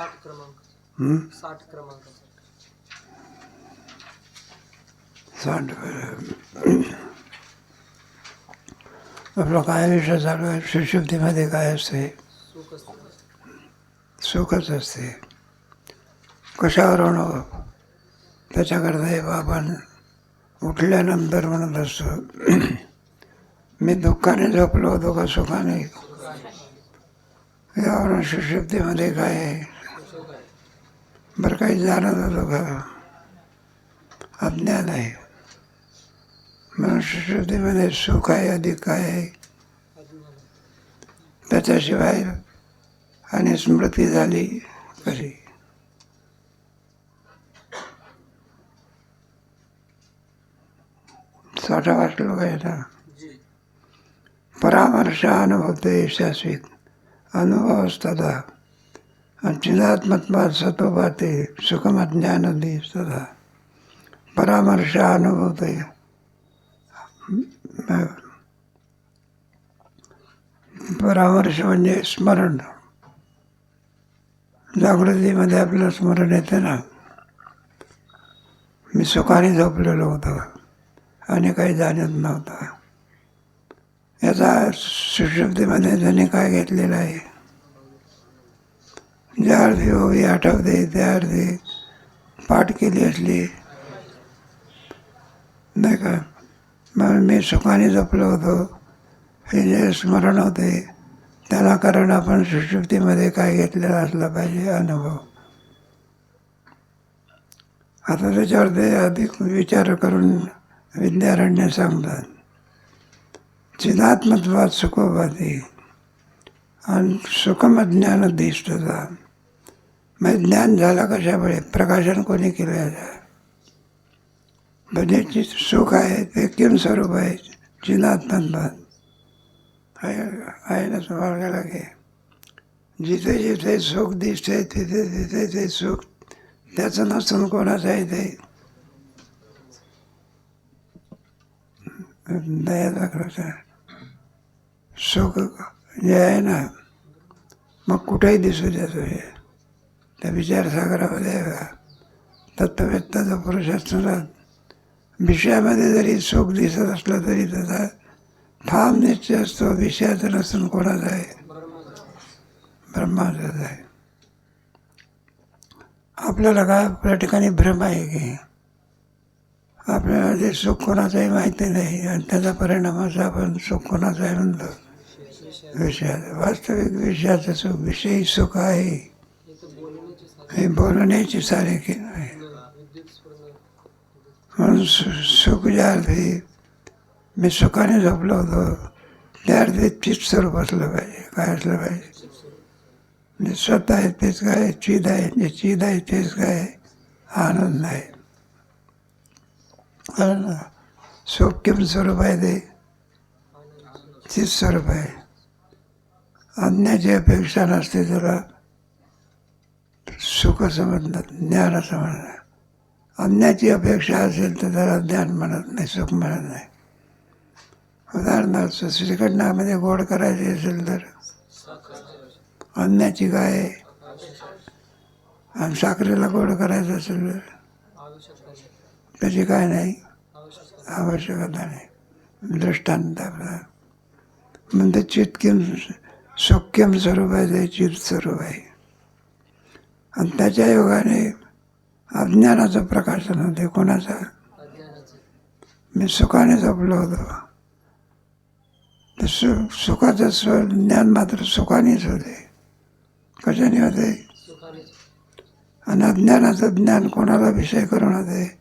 साठ क्रमांक? साठ क्रमांकाचा. सांड आपलं काय विषय चालू आहे? सुशुद्धीमध्ये काय असते? सुख असतं सुखच असते. कशावरून हो? त्याच्याकरता हे आपण उठल्यानंतर म्हणत असतो. मी दुःखाने झोपलो होतो का सुखाने. यावरून सुशुद्धीमध्ये काय आहे? बरं काही जाणत होतो का? अज्ञान आहे. सुशुद्धीमध्ये सुख आहे अधिक काय आहे. त्याच्याशिवाय आणि स्मृती झाली कशी? साठा वाटलं काय ना परामर्श अनुभवते शाश्वित. अनुभवस्तदा चिदात्मत्वात सतोपाते सुखमज्ञान सदा परामर्श अनुभवते परामर्श म्हणजे स्मरण. जागृतीमध्ये आपलं स्मरण येते ना. मी सुखाने झोपलेलो होतो आणि काही जाणत नव्हतं. याचा सुशुद्धीमध्ये त्याने काय घेतलेलं आहे ज्या अर्धी ओवी आठवते त्या अर्धी पाठ केली असली नाही का मग मी सुखाने जपलो होतो हे जे स्मरण होते। त्याला कारण आपण सुशुक्तीमध्ये काय घेतलेलं असला पाहिजे अनुभव। आता त्याच्यावर ते अधिक विचार करून विद्यारण्य सांगतात चिदात्मत्वात सुखोपाती आणि सुखमज्ञान दिष्टता मग ज्ञान झालं कशामुळे? प्रकाशन कोणी केलं याचं? म्हणजे सुख आहे ते किम स्वरूप आहे चिदात्मत्वात आहे ना समजायला की. जिथे जिथे सुख दिसते तिथे तिथे ते सुख त्याचं नसून कोणाचं आहे ते दयाचा दाखवायचं सुख जे आहे ना मग कुठेही दिसू द्या तुम्ही. त्या विचारसागरामध्ये आहे का तत्ववेत्ता जो पुरुष विषयामध्ये जरी सुख दिसत असलं तरी त्याचा ठाम निश्चय असतो विषयाचा नसून कोणाचा आहे? ब्रह्माचाच आहे. आपल्याला काय आपल्या ठिकाणी भ्रम आहे की? आपल्याला ते सुख कोणाचंही माहिती नाही आणि त्याचा परिणाम असा आपण सुख कोणाचा आहे म्हणतो? विषयात वास्तविक विषयाचं सुख विषयी सुख आहे हे बोलण्याची सारखी सारे की नाही. म्हणून सु सुख ज्या अर्थी मी सुखाने झोपलो होतो त्या अर्थी चित स्वरूप असलं पाहिजे. काय असलं पाहिजे? म्हणजे स्वतः आहे तेच काय चिद आहे जे चिद आहे तेच काय आनंद आहे कारण सुख किम स्वरूप आहे ते? चित स्वरूप आहे. अन्याची अपेक्षा नसते तुला सुख समजतात ज्ञान समजतात अन्याची अपेक्षा असेल तर त्याला ज्ञान म्हणत नाही सुख म्हणत नाही. उदाहरणार्थ श्रीखंडामध्ये गोड करायचे असेल तर अन्याची काय आणि साखरेला गोड करायचं असेल तर त्याची काय नाही आवश्यकता नाही. दृष्टांत आपला. म्हणजे चितकिम सौख्यम स्वरूप आहे ते स्वरूप आहे आणि त्याच्या योगाने अज्ञानाचं प्रकाशन होते. कोणाचं? मी सुखाने जपलो होतो. तर सु सुखाचं स्व ज्ञान मात्र सुखानेच होते. कशाने होते? आणि अज्ञानाचं ज्ञान कोणाला विषय करून होते?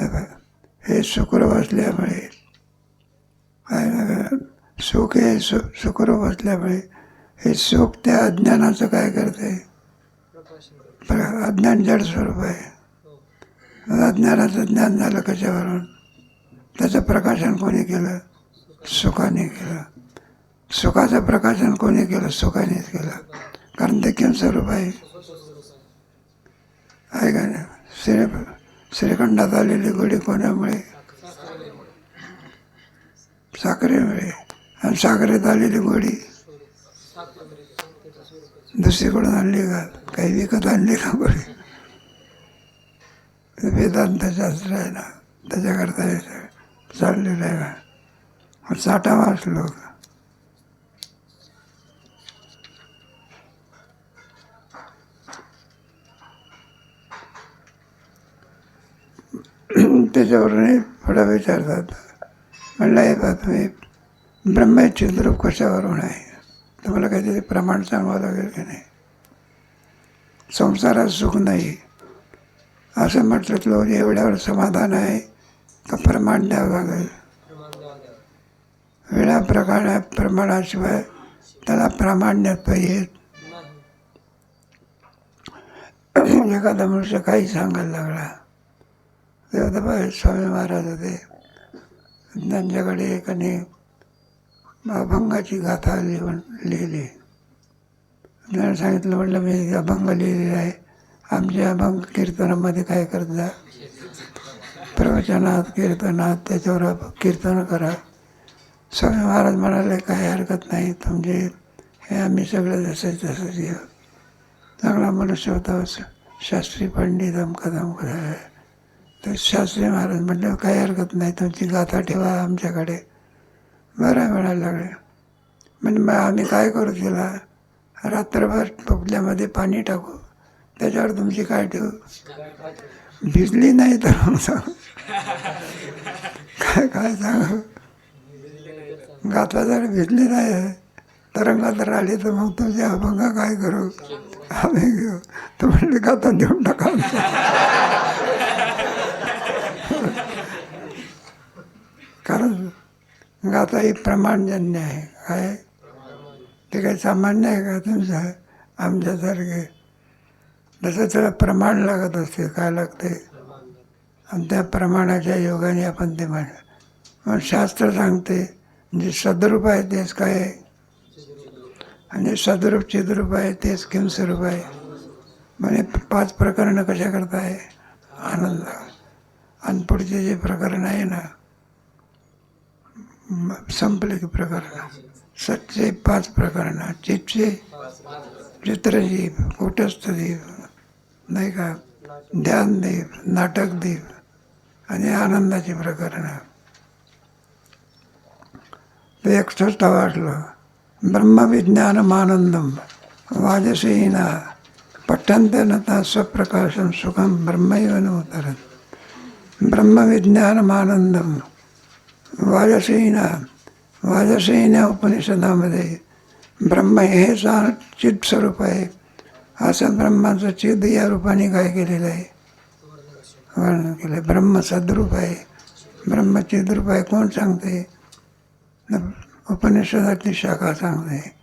हे शुक्र हे शुक्र बसल्यामुळे काय ना, सुख हे सु सुखरूप असल्यामुळे हे सुख त्या अज्ञानाचं काय करते अज्ञान जड स्वरूप आहे. अज्ञानाचं ज्ञान झालं कशावरून? त्याचं प्रकाशन कोणी केलं? सुखाने केलं. सुखाचं प्रकाशन कोणी केलं? सुखानेच केलं. कारण ते किम स्वरूप आहे? आहे का नाही? श्री श्रीखंडात आलेली गोडी कोणामुळे? साखरेमुळे. आणि साखरेत आलेली गोडी दुसरीकडून आणली का? काही विकत आणली का कोणी वेदांत शास्त्र आहे ना त्याच्याकरता हे चाललेलं आहे का? मग साठा वाचलो त्याच्यावरून थोडा विचारतात. म्हणलं हे बा ब्रह्माचे रूप कशावरून आहे? तुम्हाला काहीतरी प्रमाण सांगावं लागेल की नाही? संसारात सुख नाही. असं म्हटलं तर एवढ्यावर समाधान आहे का प्रमाण द्यावं लागेल? वेळा प्रकार प्रमाणाशिवाय त्याला प्रामाण्यात पाहिजे एखादा मनुष्य काही सांगायला लागला. तेव्हा स्वामी महाराज होते. त्यांच्याकडे एकाने अभंगाची गाथा लिहून लिहिली. त्याने सांगितलं म्हटलं मी अभंग लिहिलेला आहे. आमच्या अभंग कीर्तनामध्ये काय करता प्रवचनात कीर्तनात त्याच्यावर कीर्तन करा. स्वामी महाराज म्हणाले काही हरकत नाही. तुमचे हे आम्ही सगळं जसं तसंच घेऊ चांगला मनुष्य होता शास्त्री पंडित अमका धमक झाला. तर शास्त्री महाराज म्हटलं काही हरकत नाही. तुमची गाथा ठेवा आमच्याकडे. बरं म्हणायला लागले. म्हणजे मग आम्ही काय करू तिला? रात्रभर टोपल्यामध्ये पाणी टाकू. त्याच्यावर तुमची काय ठेवू? भिजली नाही तर मग सांग काय काय सांगू? गाथा जर भिजली नाही तरंगात राहिली तर मग तुमचे अभंग काय करू? आम्ही घेऊ. तर म्हणजे गाथा देऊन टाका आमच्या. कारण गाथा ही प्रमाणजन्य आहे. काय? ते काही सामान्य आहे का तुमचं? आमच्यासारखे. तसं त्याला प्रमाण लागत असते काय लागते? आणि त्या प्रमाणाच्या योगाने आपण ते म्हण मग शास्त्र सांगते म्हणजे जे सदरूप आहे तेच काय? आहे आणि सदरूप चिद्रूप आहे तेच किम स्वरूप आहे. म्हणजे पाच प्रकरणं कशा करता आहे आनंद. आणि पुढचे जे प्रकरण आहे ना म- संपले की प्रकरण सच्चे पाच प्रकरणं चितचे चित्रजीव कुटस्थ देव नाही का ध्यानदेव नाटकदेव आणि आनंदाचे प्रकरणं ते एकसष्ट वाटलं ब्रह्मविज्ञानमानंदम वाजसेना पठ्यंतनता स्वप्रकाशम सुखम ब्रह्मैव नोतरत ब्रह्मविज्ञानमानंदम वाजसेना वाजसेना उपनिषदामध्ये ब्रह्म हे सा चित स्वरूप आहे. असं ब्रह्माचं चिद या रूपाने काय केलेलं आहे? वर्णन केलं ब्रह्म सद्रूप आहे. ब्रह्म चिद्रूप आहे. कोण सांगते? उपनिषदातली शाखा सांगते.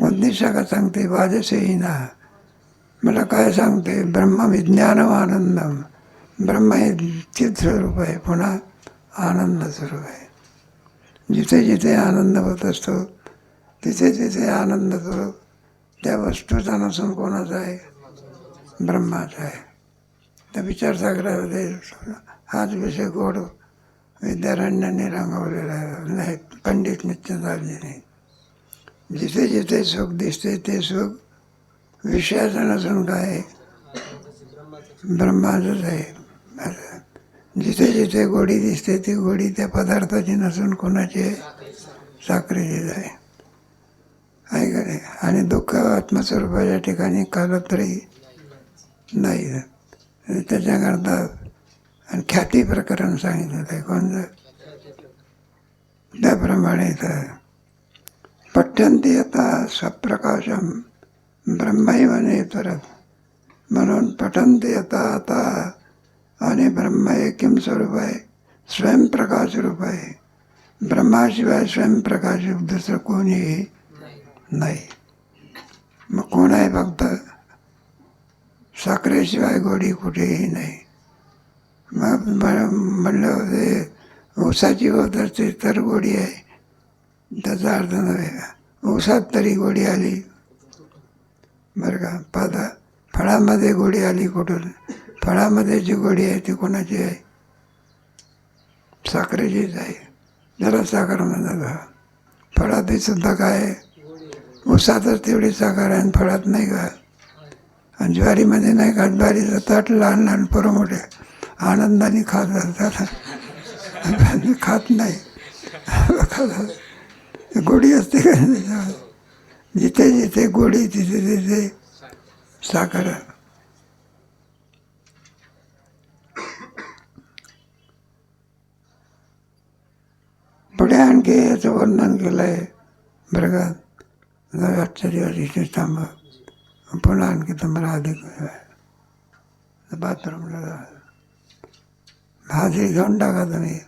कोणती शाखा सांगते? वाजसेना. मला काय सांगते? ब्रह्म विज्ञानम आनंदम ब्रह्म हे चित स्वरूप आहे. पुन्हा आनंद स्वरूप आहे. जिथे जिथे आनंद होत असतो तिथे तिथे आनंद स्वरूप त्या वस्तूचा नसून कोणाचा आहे? ब्रह्माचा आहे. त्या विचारसागरामध्ये हाच विषय गोड विद्यारण्यांनी रंगवलेला आहे. नाही पंडित नित्यदाजीने जिथे जिथे सुख दिसते ते सुख विषयाचं नसून काय आहे? ब्रह्माचंच आहे. जिथे जिथे गोडी दिसते ती गोडी त्या पदार्थाची नसून कोणाची आहे साखरेचीच आहे आहे का नाही? आणि दुःख आत्मस्वरूपाच्या ठिकाणी कालत्रही नाही. त्याच्याकरता आणि ख्याती प्रकरण सांगितलं आहे. कोणतं त्याप्रमाणे तर पठ्यंती आता स्वप्रकाशम ब्रह्मैव नेतरत. म्हणून पठंती आता आता आणि ब्रह्म हे स्वरूप आहे स्वयंप्रकाश रूप आहे ब्रह्माशिवाय स्वयंप्रकाश रूप दुसरं कोणीही नाही. मग कोण आहे फक्त साखरेशिवाय गोडी कुठेही नाही. मग म्हणलं ते ऊसाची होत तर गोडी आहे. त्याचा अर्थ नव्हे ऊसात तरी गोडी आली. बरं का? पादा फळामध्ये गोडी आली कुठून? फळामध्ये जी गोडी आहे ती कोणाची आहे? साखरेचीच आहे. जरा साखर म्हणत फळातही सुद्धा काय आहे? उसातच तेवढी साखर आहे आणि फळात नाही का? आणि ज्वारीमध्ये नाही का? ज्वारीचं ताट लहान लहान पोरं मोठे आनंदाने खात असतात. खात नाही. खात गोडी असते का? जिथे जिथे गोडी तिथे तिथे साखर. पुढे आणखी याचं वर्णन केलं आहे बरं का? जर आजच्या दिवस इथे थांबा. पुन्हा आणखी तुम्हाला अधिक बाथरूमला जा. भाजी घेऊन टाका तुम्ही.